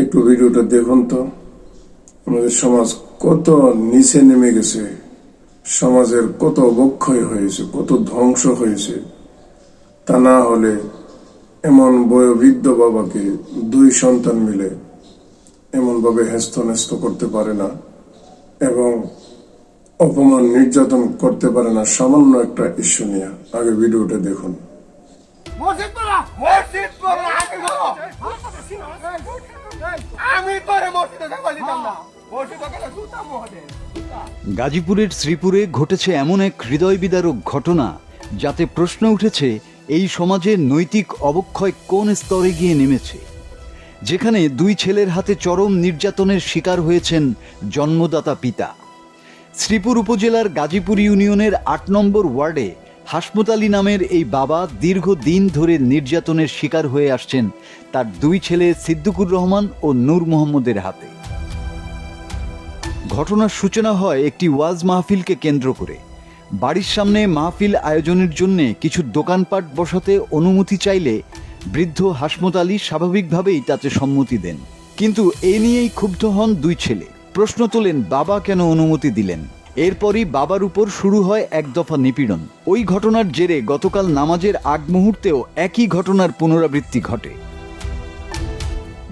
একটু ভিডিওটা দেখুন তো। আমাদের সমাজ কত নিচে নেমে গেছে, সমাজের কত অবক্ষয় হয়েছে, কত ধ্বংস হয়েছে। তা না হলে এমন বয়োবৃদ্ধ বাবাকে দুই সন্তান মিলে এমন ভাবে হেস্ত নেস্ত করতে পারে না এবং অপমান নির্যাতন করতে পারে না, সামান্য একটা ইস্যু নিয়ে। আগে ভিডিওটা দেখুন। মসজিদ মসজিদ গাজীপুরের শ্রীপুরে ঘটেছে এমন এক হৃদয় বিদারক ঘটনা, যাতে প্রশ্ন উঠেছে, এই সমাজের নৈতিক অবক্ষয় কোন স্তরে গিয়ে নেমেছে? যেখানে দুই ছেলের হাতে চরম নির্যাতনের শিকার হয়েছেন জন্মদাতা পিতা। শ্রীপুর উপজেলার গাজীপুর ইউনিয়নের আট নম্বর ওয়ার্ডে হাসমত আলী নামের এই বাবা দীর্ঘদিন ধরে নির্যাতনের শিকার হয়ে আসছেন তার দুই ছেলে সিদ্দিকুর রহমান ও নূর মোহাম্মদের হাতে। ঘটনার সূচনা হয় একটি ওয়াজ মাহফিলকে কেন্দ্র করে। বাড়ির সামনে মাহফিল আয়োজনের জন্যে কিছু দোকানপাট বসাতে অনুমতি চাইলে বৃদ্ধ হাসমত আলী স্বাভাবিকভাবেই তাতে সম্মতি দেন। কিন্তু এ নিয়েই ক্ষুব্ধ হন দুই ছেলে। প্রশ্ন তোলেন, বাবা কেন অনুমতি দিলেন? এরপরই বাবার উপর শুরু হয় এক দফা নিপীড়ন। ওই ঘটনার জেরে গতকাল নামাজের আগ মুহূর্তেও একই ঘটনার পুনরাবৃত্তি ঘটে।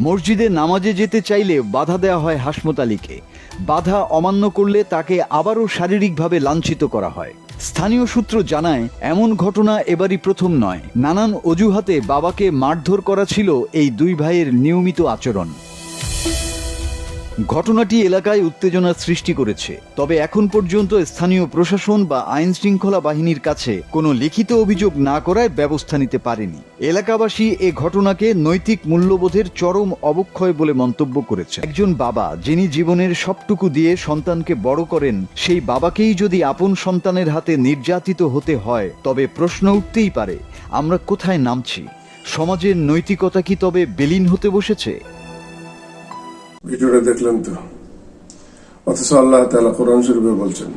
মসজিদে নামাজে যেতে চাইলে বাধা দেওয়া হয় হাসমত আলীকে। বাধা অমান্য করলে তাকে আবারও শারীরিকভাবে লাঞ্ছিত করা হয়। স্থানীয় সূত্র জানায়, এমন ঘটনা এবারই প্রথম নয়। নানান অজুহাতে বাবাকে মারধর করা ছিল এই দুই ভাইয়ের নিয়মিত আচরণ। ঘটনাটি এলাকায় উত্তেজনার সৃষ্টি করেছে। তবে এখন পর্যন্ত স্থানীয় প্রশাসন বা আইন শৃঙ্খলা বাহিনীর কাছে কোনো লিখিত অভিযোগ না করায় ব্যবস্থা নিতে পারেনি। এলাকাবাসী এ ঘটনাকে নৈতিক মূল্যবোধের চরম অবক্ষয় বলে মন্তব্য করেছে একজন বাবা, যিনি জীবনের সবটুকু দিয়ে সন্তানকে বড় করেন, সেই বাবাকেই যদি আপন সন্তানের হাতে নির্যাতিত হতে হয়, তবে প্রশ্ন উঠতেই পারে, আমরা কোথায় নামছি? সমাজের নৈতিকতা কি তবে বেলিন হতে বসেছে? ভিডিওটা দেখলেন তো। অথচ আল্লাহ তাআলা কোরআন শরীফে বলছেন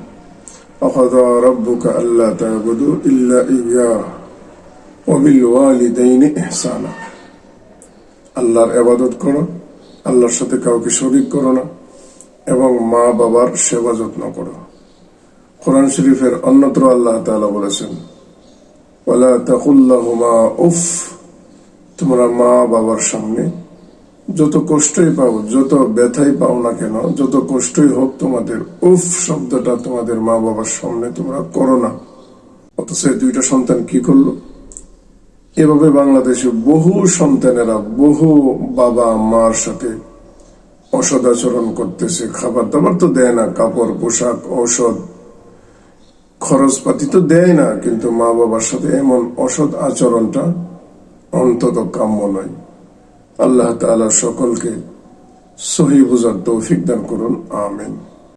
আল্লাহর ইবাদত করো, আল্লাহর সাথে কাউকে শরীক করো না এবং মা বাবার সেবা যত্ন করো। কোরআন শরীফের অন্যত্র আল্লাহ তাআলা বলেছেন উফ, তোমরা মা বাবার সামনে যত কষ্টই পাও, যত ব্যথাই পাও না কেন, যত কষ্টই হোক তোমাদের, উফ, শব্দটা তোমাদের মা বাবার সামনে তোমরা করো না। অথচ দুইটা সন্তান কি করল? এভাবে বাংলাদেশে বহু সন্তানেরা বহু বাবা মার সাথে অসদাচরণ করতেছে, খাবার দাবার তো দেয় না, কাপড়, পোশাক, ঔষধ, খরচপাতি তো দেয় না, কিন্তু মা বাবার সাথে এমন অসৎ আচরণটা অন্তত কাম্য নয়। আল্লাহ তালা সকলকে সহি বুঝার তৌফিক দান করুন আমিন।